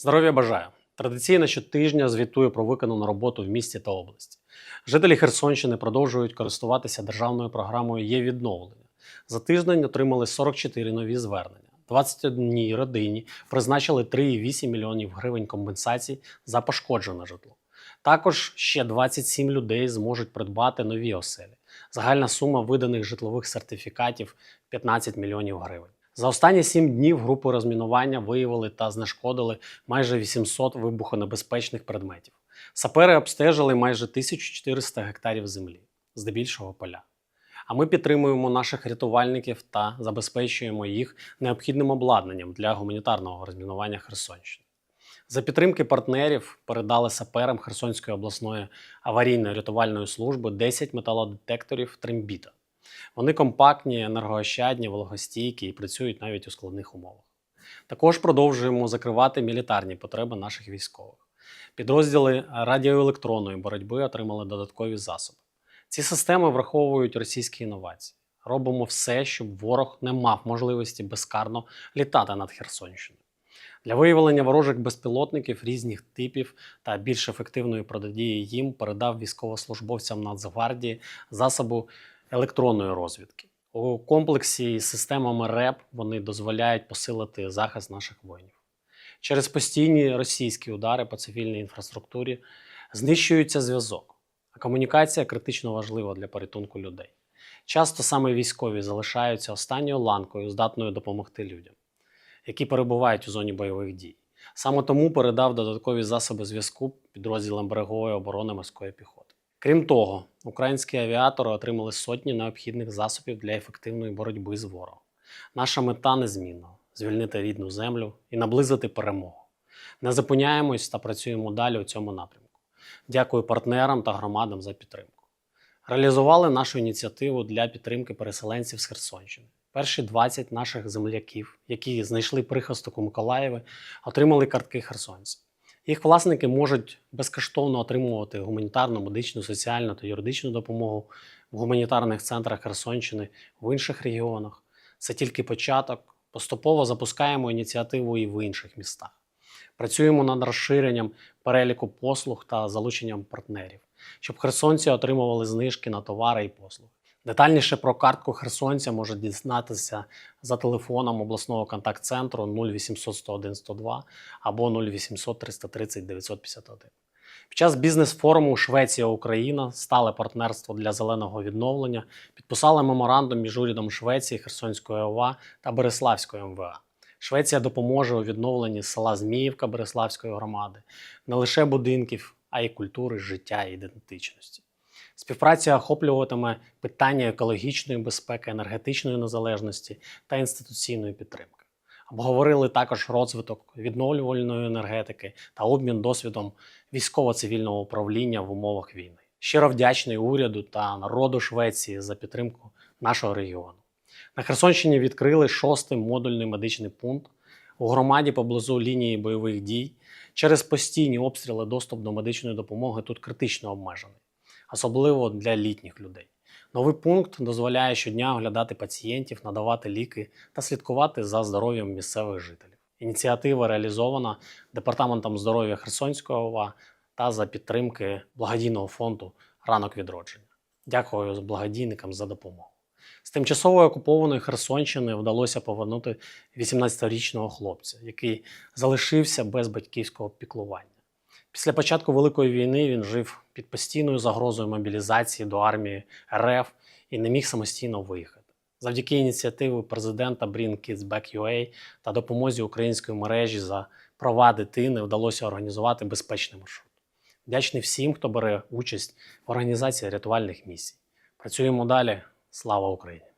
Здоров'я бажаю! Традиційно щотижня звітую про виконану роботу в місті та області. Жителі Херсонщини продовжують користуватися державною програмою є відновлення. За тиждень отримали 44 нові звернення. 21 родині призначили 3,8 мільйонів гривень компенсацій за пошкоджене житло. Також ще 27 людей зможуть придбати нові оселі. Загальна сума виданих житлових сертифікатів 15 мільйонів гривень. За останні 7 днів групи розмінування виявили та знешкодили майже 800 вибухонебезпечних предметів. Сапери обстежили майже 1400 гектарів землі, здебільшого поля. А ми підтримуємо наших рятувальників та забезпечуємо їх необхідним обладнанням для гуманітарного розмінування Херсонщини. За підтримки партнерів передали саперам Херсонської обласної аварійної рятувальної служби 10 металодетекторів трембіта. Вони компактні, енергоощадні, вологостійкі і працюють навіть у складних умовах. Також продовжуємо закривати мілітарні потреби наших військових. Підрозділи радіоелектронної боротьби отримали додаткові засоби. Ці системи враховують російські інновації. Робимо все, щоб ворог не мав можливості безкарно літати над Херсонщиною. Для виявлення ворожих безпілотників різних типів та більш ефективної протидії їм передав військовослужбовцям Нацгвардії засобу електронної розвідки. У комплексі із системами РЕП вони дозволяють посилити захист наших воїнів. Через постійні російські удари по цивільній інфраструктурі знищується зв'язок, а комунікація критично важлива для порятунку людей. Часто саме військові залишаються останньою ланкою, здатною допомогти людям, які перебувають у зоні бойових дій. Саме тому передав додаткові засоби зв'язку підрозділам берегової оборони морської піхоти. Крім того, українські авіатори отримали сотні необхідних засобів для ефективної боротьби з ворогом. Наша мета незмінна звільнити рідну землю і наблизити перемогу. Не зупиняємось та працюємо далі у цьому напрямку. Дякую партнерам та громадам за підтримку. Реалізували нашу ініціативу для підтримки переселенців з Херсонщини. Перші 20 наших земляків, які знайшли прихисток у Миколаєві, отримали картки херсонців. Їх власники можуть безкоштовно отримувати гуманітарну, медичну, соціальну та юридичну допомогу в гуманітарних центрах Херсонщини в інших регіонах. Це тільки початок. Поступово запускаємо ініціативу і в інших містах. Працюємо над розширенням переліку послуг та залученням партнерів, щоб херсонці отримували знижки на товари і послуги. Детальніше про картку херсонця можуть дізнатися за телефоном обласного контакт-центру 0800 101 102 або 0800 330 951. Під час бізнес-форуму Швеція-Україна стале партнерство для зеленого відновлення підписали меморандум між урядом Швеції, Херсонської ОВА та Береславської МВА. Швеція допоможе у відновленні села Зміївка Береславської громади, не лише будинків, а й культури, життя і ідентичності. Співпраця охоплюватиме питання екологічної безпеки, енергетичної незалежності та інституційної підтримки. Обговорили також розвиток відновлювальної енергетики та обмін досвідом військово-цивільного управління в умовах війни. Щиро вдячний уряду та народу Швеції за підтримку нашого регіону. На Херсонщині відкрили шостий модульний медичний пункт у громаді поблизу лінії бойових дій. Через постійні обстріли доступ до медичної допомоги тут критично обмежений, особливо для літніх людей. Новий пункт дозволяє щодня оглядати пацієнтів, надавати ліки та слідкувати за здоров'ям місцевих жителів. Ініціатива реалізована Департаментом здоров'я Херсонської ОВА та за підтримки благодійного фонду Ранок відродження. Дякую благодійникам за допомогу. З тимчасово окупованої Херсонщини вдалося повернути 18-річного хлопця, який залишився без батьківського піклування. Після початку Великої війни він жив під постійною загрозою мобілізації до армії РФ і не міг самостійно виїхати. Завдяки ініціативі президента Bring Kids Back UA та допомозі української мережі за права дитини вдалося організувати безпечний маршрут. Вдячний всім, хто бере участь в організації рятувальних місій. Працюємо далі. Слава Україні!